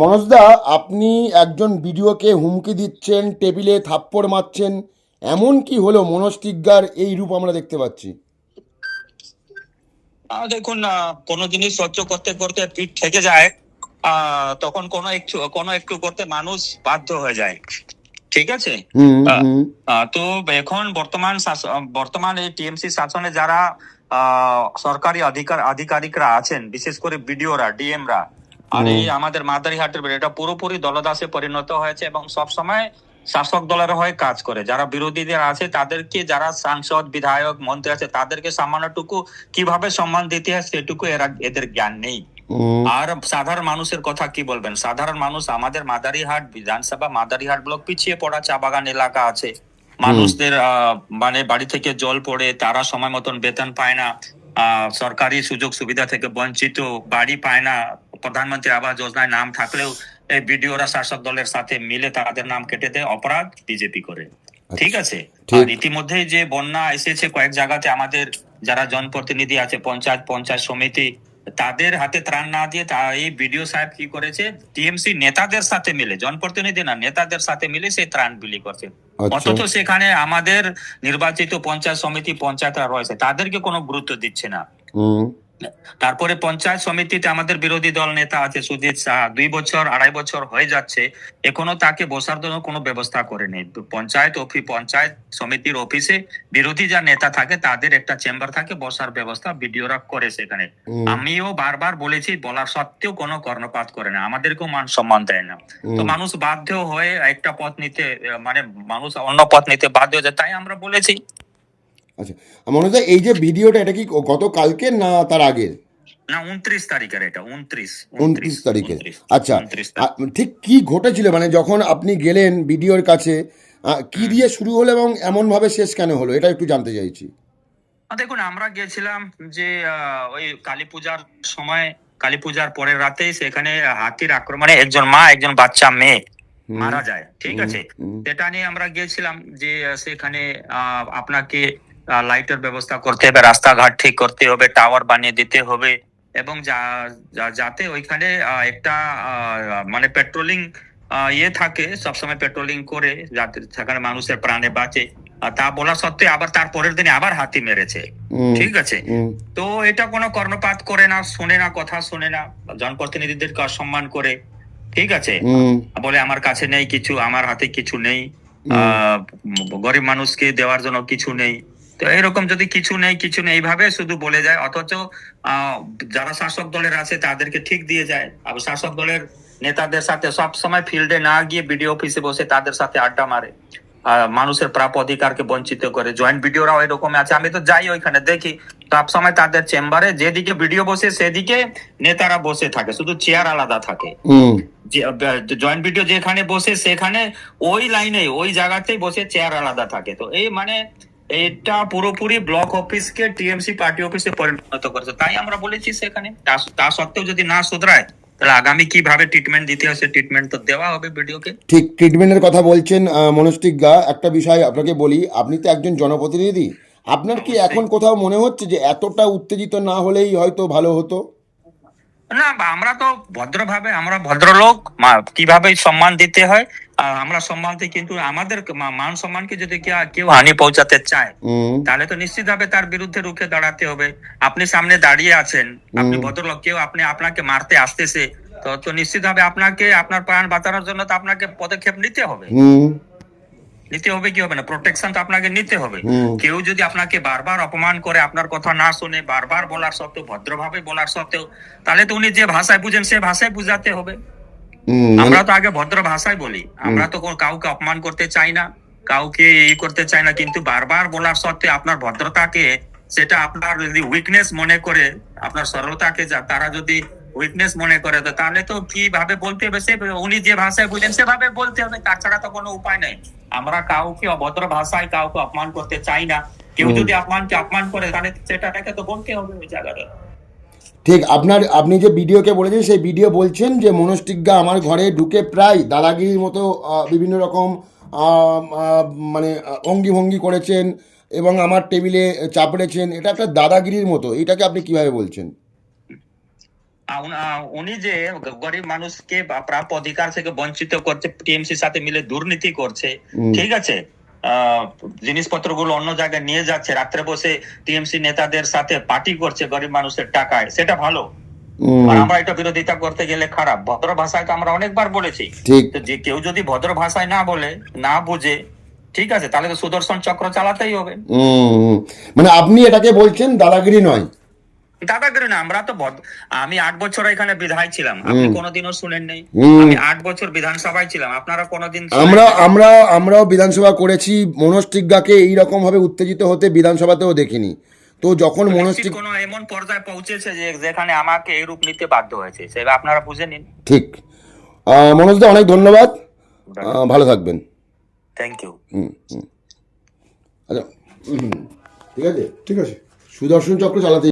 মনোজদা আপনি একজন ভিডিওকে হুমকি দিচ্ছেন টেবিলে থাপ্পড় মারছেন এমন কি হলো মনোজ টিগ্গার? এই রূপ আমরা দেখতে পাচ্ছি। দেখুন কোনো জিনিস সহ্য করতে করতে পিঠ থেকে যায় তখন কোনো একটু কোনো একটু করতে মানুষ বাধ্য হয়ে যায়। ঠিক আছে? তো এখন বর্তমান বর্তমান এই টিএমসি শাসনে যারা আহ, সরকারি অধিকার আধিকারিকরা আছেন বিশেষ করে বিডিওরা ডিএমরা আর এই আমাদের মাদারিহাটের এটা পুরোপুরি দলদাসে পরিণত হয়েছে এবং সব সময় শাসক দলের হয়ে কাজ করে। যারা বিরোধীদের আছে তাদেরকে যারা সাংসদ বিধায়ক মন্ত্রী আছে তাদেরকে সামান্যটুকু কীভাবে সম্মান দিতে হয় সেটুকু এরা এদের জ্ঞান নেই। আর সাধারণ মানুষের কথা কি বলবেন? সাধারণ মানুষ আমাদের মাদারিহাট বিধানসভা মাদারিহাট ব্লক পিছিয়ে পড়া চা বাগান এলাকা আছে। মানুষদের আহ, মানে বাড়ি থেকে জল পড়ে তারা সময় মতন বেতন পায় না। আহ, সরকারি সুযোগ সুবিধা থেকে বঞ্চিত বাড়ি পায় না। প্রধানমন্ত্রী আবাস যোজনায় নাম থাকলেও এই বিডিওরা শাসক দলের সাথে মিলে তাদের নাম কেটে দেয় অপরাধ বিজেপি করে। ঠিক আছে? আর ইতিমধ্যে যে বন্যা এসেছে কয়েক জায়গাতে আমাদের যারা জনপ্রতিনিধি আছে পঞ্চায়েত পঞ্চায়েত সমিতি তাদের হাতে ত্রাণ না দিয়ে তা এই বিডিও সাহেব কি করেছে? টিএমসি নেতাদের সাথে মিলে জনপ্রতিনিধি না নেতাদের সাথে মিলে সেই ত্রাণ বিলি করছে। আচ্ছা। অথচ সেখানে আমাদের নির্বাচিত পঞ্চায়েত সমিতি পঞ্চায়েতরা রয়েছে তাদেরকে কোনো গুরুত্ব দিচ্ছে না। তারপরে পঞ্চায়েত সমিতিতে আমাদের বিরোধী দল নেতা আছে সুজিত সাহা। দুই বছর আড়াই বছর হয়ে যাচ্ছে এখনও তাকে বসার জন্য কোনো ব্যবস্থা করেনি পঞ্চায়েত অফিস পঞ্চায়েত সমিতির অফিসে বিরোধী যা নেতা থাকে তাদের একটা চেম্বার থাকে বসার ব্যবস্থা বিডিওরা করে সেখানে। আমিও বারবার বলেছি বলার সত্ত্বেও কোনো কর্ণপাত করে না। আমাদেরকেও মান সম্মান দেয় না। তো মানুষ বাধ্য হয়ে একটা পথ নিতে মানে মানুষ অন্য পথ নিতে বাধ্য হয়ে যায়। তাই আমরা বলেছি আচ্ছা মনোজদা এই যে ভিডিওটা এটা কি গত কালকে না তার আগের না উনত্রিশ তারিখের এটা উনত্রিশ উনত্রিশ তারিখে। আচ্ছা ঠিক কি ঘটেছিল? মানে যখন আপনি গেলেন ভিডিওর কাছে কি দিয়ে শুরু হলো এবং এমন ভাবে শেষ কেন হলো? এটা একটু জানতে চাইছি। দেখুন আমরা গেছিলাম যে ওই কালী পূজার সময় কালী পূজার পরের রাতে সেখানে হাতির আক্রমণে একজন মা একজন বাচ্চা মেয়ে মারা যায় ঠিক আছে? সেটা নিয়ে আমরা গিয়েছিলাম যে সেখানে আপনাকে লাইটের ব্যবস্থা করতে হবে রাস্তাঘাট ঠিক করতে হবে টাওয়ার বানিয়ে দিতে হবে এবং যাতে ওইখানে একটা মানে পেট্রোলিং ইয়ে থাকে সবসময় পেট্রোলিং করে যাতে সেখানে মানুষের প্রাণে বাঁচে। তা বলা সত্ত্বেও আবার তার পরের দিনে আবার হাতি মেরেছে। ঠিক আছে? তো এটা কোনো কর্ণপাত করে না শোনে না কথা শোনে না জনপ্রতিনিধিদেরকে অসম্মান করে। ঠিক আছে? বলে আমার কাছে নেই কিছু আমার হাতে কিছু নেই। আহ, গরিব মানুষকে দেওয়ার জন্য কিছু নেই। তো এরকম যদি কিছু নেই কিছু নেই এইভাবে শুধু বলে যায় অথচ যারা শাসক দলের আছে তাদেরকে ঠিক দিয়ে যায়। আর শাসক দলের নেতাদের সাথে সব সময় ফিল্ডে না গিয়ে বিডিও অফিসে বসে তাদের সাথে আড্ডা মারে। মানুষের প্রাপ্য অধিকারকে বঞ্চিত করে। জয়েন্ট ভিডিওরাও এরকম আছে। আমি তো যাই ওইখানে দেখি সব সময় তাদের চেম্বারে যেদিকে ভিডিও বসে সেদিকে নেতারা বসে থাকে। শুধু চেয়ার আলাদা থাকে। জয়েন্ট ভিডিও যেখানে বসে সেখানে ওই লাইনে ওই জায়গাতেই বসে চেয়ার আলাদা থাকে। তো এই মানে এটা পুরোপুরি ব্লক অফিসকে টিএমসি পার্টি অফিসে পরিণত করেছে। তাই আমরা বলেছি সেখানে। তা- সত্ত্বেও যদি না শুধরায় তাহলে আগামী কীভাবে ট্রিটমেন্ট দিতে সে ট্রিটমেন্ট তো দেওয়া হবে ভিডিওকে। ঠিক ট্রিটমেন্টের কথা বলছেন মনোজ একটা বিষয় আপনাকে বলি আপনি তো একজন জনপ্রতিনিধি। আপনার কি এখন কোথাও মনে হচ্ছে যে এতটা উত্তেজিত না হলেই হয়তো ভালো হতো? না আমরা তো ভদ্রভাবে আমরা ভদ্রলোক কীভাবে সম্মান দিতে হয়? আমরা সম্মান দিই কিন্তু আমাদের মান সম্মানকে যদি কেউ- হানি পৌঁছাতে চায় তাহলে তো নিশ্চিত ভাবে তার বিরুদ্ধে রুখে দাঁড়াতে হবে। আপনি সামনে দাঁড়িয়ে আছেন আপনি ভদ্রলোক কেউ আপনি আপনাকে মারতে আসতেছে তো তো নিশ্চিত ভাবে আপনাকে আপনার প্রাণ বাঁচানোর জন্য তো আপনাকে পদক্ষেপ নিতে হবে। নিতে হবে কি হবে না? প্রোটেকশন তো আপনাকে নিতে হবে। কেউ যদি আপনাকে বারবার অপমান করে আপনার কথা না শুনে বারবার বলার সত্ত্বেও ভদ্রভাবে বলার সত্ত্বেও তাহলে তো উনি যে ভাষায় বুঝেন সে ভাষায় বুঝাতে হবে। মানে- আমরা তো আগে ভদ্র ভাষায় বলি। আমরা তো কাউকে অপমান করতে চাই না কাউকে ই করতে চাই না কিন্তু বারবার বলার সত্ত্বে আপনার ভদ্রতাকে সেটা আপনার যদি উইকনেস মনে করে আপনার সরলতাকে তারা যদি উইকনেস মনে করে তো তাহলে তো কীভাবে বলতে হবে? সে উনি যে ভাষায় বুঝেন সেভাবে বলতে হবে তাছাড়া তো কোনো উপায় নেই। আমরা কাউকে অভদ্র ভাষায় কাউকে অপমান করতে চাই না। কেউ। যদি অপমানকে অপমান করে তাহলে সেটাকে তো বলতে হবে ওই জায়গাটা ঠিক আপনার আপনি যে ভিডিওকে বলেছেন সেই ভিডিও বলছেন যে মনোজ টিগ্গা আমার ঘরে ঢুকে প্রায় দাদাগিরির মতো বিভিন্ন রকম মানে অঙ্গি ভঙ্গি করেছেন এবং আমার টেবিলে চাপড়েছেন। এটা একটা দাদাগিরির মতো। এটাকে আপনি কীভাবে বলছেন? উন- যে গরিব মানুষকে প্রাপ্য অধিকার থেকে বঞ্চিত করছে টিএমসির সাথে মিলে দুর্নীতি করছে ঠিক আছে? আহ, জিনিসপত্রগুলো অন্য জায়গায় নিয়ে যাচ্ছে রাত্রে বসে টিএমসি নেতাদের সাথে পার্টি করছে গরিব মানুষের টাকায় সেটা ভালো। আর আমরা এটা বিরোধিতা করতে গেলে খারাপ। ভদ্র ভাষায় তো আমরা অনেকবার বলেছি। যে কেউ যদি ভদ্র ভাষায় না বলে না বুঝে ঠিক আছে? তাহলে তো সুদর্শন চক্র চালাতেই হবে। মানে আপনি এটাকে বলছেন দাদাগিরি নয়। দাদাগিরি না আমরা তো আমি আট বছর এখানে বিধায়ক ছিলাম। আপনি কোনোদিনও শুনেন নেই। হুম। আমি আট বছর বিধানসভায় ছিলাম। আপনারা কোনোদিন আমরা আমরা আমরাও বিধানসভা করেছি। মনোজ টিগ্গাকে এইরকম ভাবে উত্তেজিত হতে বিধানসভাতেও দেখিনি। তো যখন টিগ কোনো এমন পর্যায়ে পৌঁছেছে যে যেখানে আমাকে এই রূপ নিতে বাধ্য হয়েছে? সেটা আপনারা বুঝে নিন। ঠিক। আহ, মনোজদা অনেক ধন্যবাদ। ভালো থাকবেন। থ্যাংক ইউ হুম হুম। আচ্ছা হুম, ঠিক আছে? ঠিক আছে। সুদর্শন চক্র চালাতে